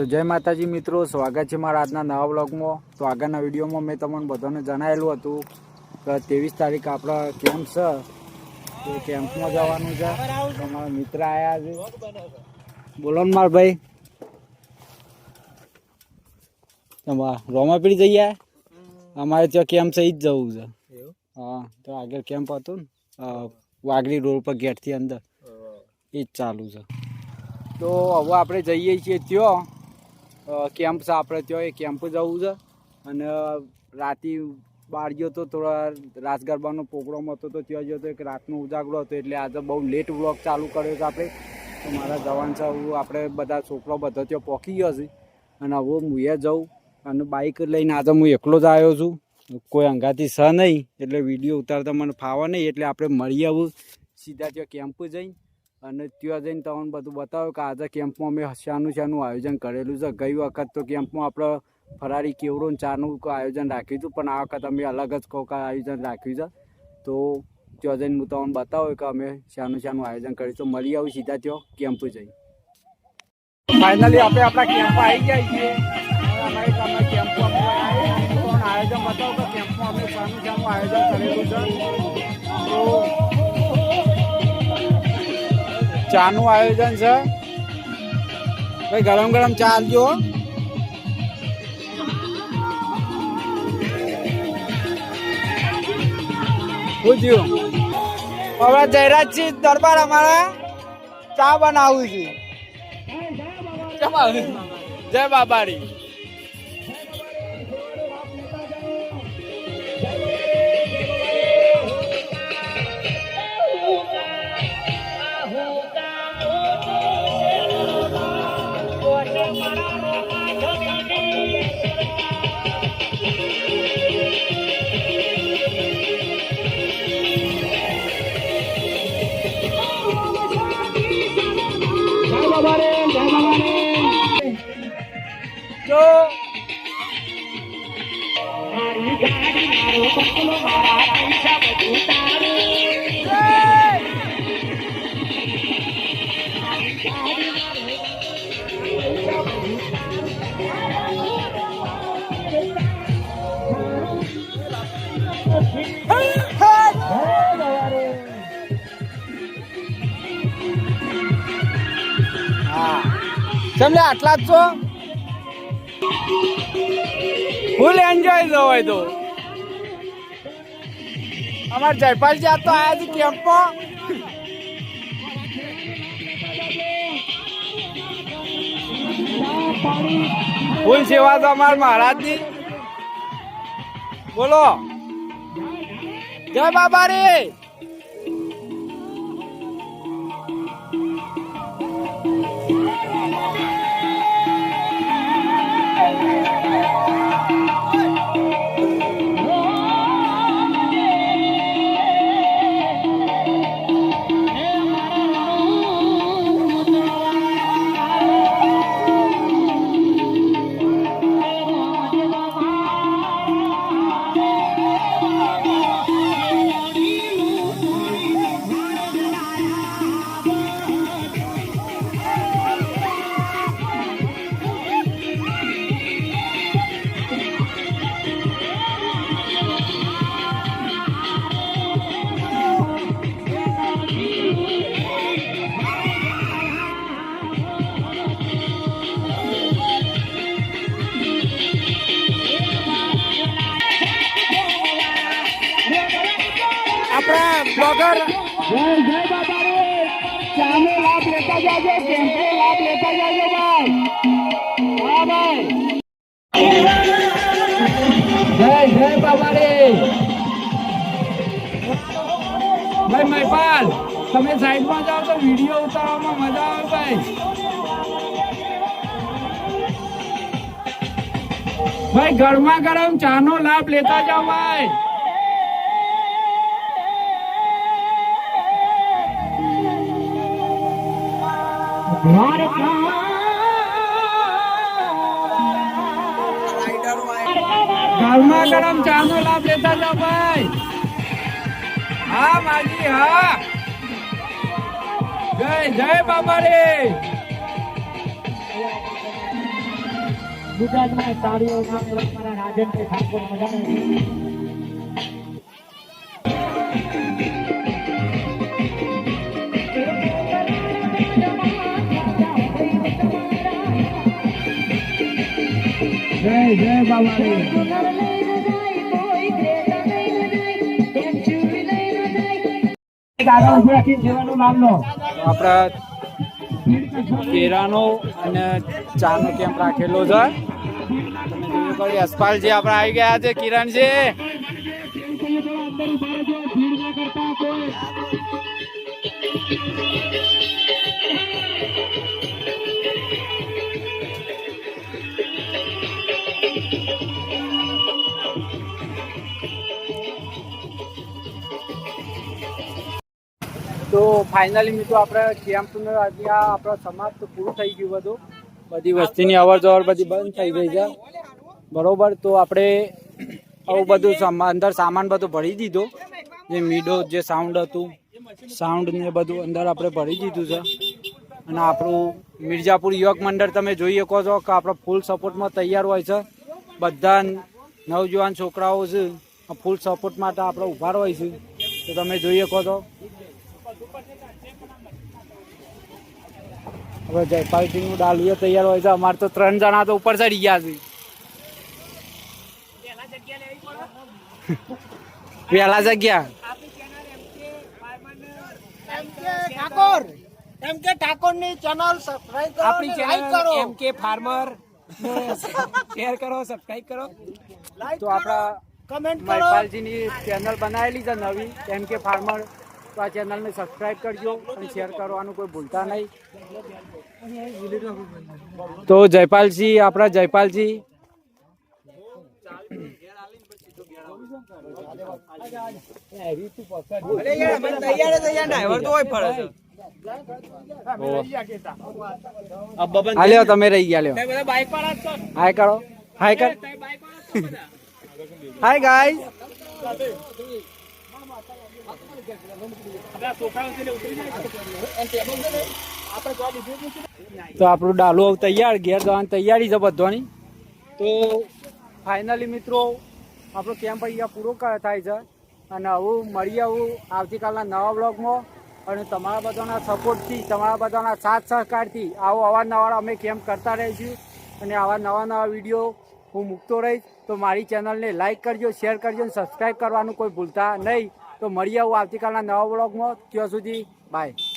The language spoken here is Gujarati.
તો જય માતાજી મિત્રો સ્વાગત છે મારા આજના નવા બ્લોગમાં તો આગળના વિડીયોમાં મેં તમને બધાને જણાવેલું હતું કે ત્રેવીસ તારીખ આપણા કેમ્પ છે. તો કેમ્પમાં જવાનું છે. મારા મિત્ર આવ્યા છે. બોલો ને મારા ભાઈ. રોમાપીડી જઈએ અમારે ત્યાં કેમ્પ છે એ જ જવું છે. હા તો આગળ કેમ્પ હતું ને વાઘરી રોડ પર ગેટથી અંદર. એ જ ચાલુ છે. તો હવે આપણે જઈએ છીએ ત્યાં. કેમ્પ છે, આપણે ત્યાં એ કેમ્પ જવું છે. અને રાતે બહાર ગયો તો થોડા રાસ ગરબાનો પ્રોગ્રામ હતો તો ત્યાં ગયો તો એક રાતનો ઉજાગરો હતો, એટલે આજે બહુ લેટ વ્લોગ ચાલુ કર્યો છે આપણે. તો મારા જવાન હું આપણે બધા છોકરો બધો ત્યાં પહોંચી ગયો છે. અને હવે હું એ જઉં અને બાઇક લઈને આજે હું એકલો જ આવ્યો છું. કોઈ અંગાથી સ નહીં, એટલે વીડિયો ઉતારતા મને ફાવે નહીં, એટલે આપણે મળી આવું સીધા ત્યાં કેમ્પ જઈને. અને ત્યાં જઈને તમને બધું બતાવ્યું કે આજે કેમ્પમાં અમે શાનું શાનું આયોજન કરેલું છે. ગઈ વખત તો કેમ્પમાં આપણે ફરારી કેવડો ચાનું આયોજન રાખ્યું હતું, પણ આ વખત અમે અલગ જ કોક આયોજન રાખ્યું છે. તો ત્યાં જઈને હું તમને બતાવું કે અમે શાનું શાનું આયોજન કર્યું. મળી આવું સીધા ત્યાં કેમ્પ જઈ. ફાઇનલી આપણે આપણા કેમ્પ આવી ગયા છીએ. કેમ્પમાં આયોજન બતાવો કે કેમ્પમાં અમે શાનું શાનું આયોજન કરેલું છે? તો ચાનું આયોજન છે. ભાઈ, ગરમ ગરમ ચા આપજો. પૂછ્યું. હવે જયરાજસિંહ દરબાર અમારા ચા બનાવવું છે. જય બાબારી. તમને આટલા જ છો? ફૂલ એન્જોય હોય તો. અમાર જયપાલજી આ તો આયા છે કેમ્પમાં. ફૂલ સેવા તો અમાર મહારાજની. બોલો. જય બાબા રે બ્લોગર જય બાબા રે ચાનો લાભ જય બાબા રે ભાઈ મહિપાલ તમે સાઈડમાં જાઓ તો વીડિયો ઉતારવામાં મજા આવે ભાઈ. ભાઈ ગરમા ગરમ ચાનો લાભ લેતા જાઓ ભાઈ. ગરમા ગરમ ચાનો લાભ લેતા જાઓ ભાઈ. હા માજી હા. જય જય બાબા રે જય જય બાબા આપણા કેરાનો અને ચાનો કેમ્પ રાખેલો છે. તમે જોયું યશપાલજી આપણે આવી ગયા છે, કિરણજી. ફાઇનલી મિત્રો આપણે કેમ્પનું આજે આ આપણો સમાપ્ત પૂરું થઈ ગયું બધું. બધી વસ્તીની અવર જવર બધી બંધ થઈ ગઈ છે. બરોબર તો આપણે આવું બધું અંદર સામાન બધું ભરી દીધો. જે મીડો જે સાઉન્ડ હતું સાઉન્ડ ને બધું અંદર આપણે ભરી દીધું છે. અને આપણું મિર્જાપુર યુવક મંડળ તમે જોઈ શકો છો કે આપણો ફૂલ સપોર્ટમાં તૈયાર હોય છે. બધા નવજવાન છોકરાઓ છે ફૂલ સપોર્ટ માટે આપણે ઊભા હોય છે. તો તમે જોઈ શકો છો. હવે જયપાલસિંહનું ડાલિયો તૈયાર હોય છે. અમારે તો ત્રણ જણા તો ઉપર ચડી ગયા છે. પેલા જગ્યા. ઠાકોર એમ કે ઠાકોરની ચેનલ સબસ્ક્રાઇબ કરો આપણી ચેનલ કરો. એમ કે ફાર્મર શેર કરો સબસ્ક્રાઇબ કરો. તો આપણા કમેન્ટ કરો. મહિપાલજીની ચેનલ બનાવેલી છે નવી એમ કે ફાર્મર તો આ ચેનલને સબસ્ક્રાઇબ કરજો અને શેર કરવાનું કોઈ ભૂલતા નહીં. તો જયપાલજી આપણા જયપાલજી. તૈયાર તૈયાર ડ્રાઈવર તો હોય ફરે છે. હાલ્યો તમે રહી ગયા લ્યો બધા બાઇક વાળા જ છો? હાય કરો. હાય કર. હાય ગાઈઝ તો આપણું ડાલુ આવું તૈયાર, ઘેર જવાની તૈયારી છે બધાની. તો ફાઇનલી મિત્રો, આપણો કેમ્પ અહીંયા પૂરો થાય છે. અને આવું મળીએ આવું આવતીકાલના નવા બ્લોગમાં અને તમારા બધાના સપોર્ટથી તમારા બધાના સાથ સહકારથી આવો અવારનવાર અમે કેમ્પ કરતા રહીશું. અને આવા નવા નવા વીડિયો હું મૂકતો રહીશ. તો મારી ચેનલને લાઇક કરજો શેર કરજો અને સબસ્ક્રાઈબ કરવાનું કોઈ ભૂલતા નહીં. તો મળીએ આવું આવતીકાલના નવા બ્લોગમાં ત્યાં સુધી બાય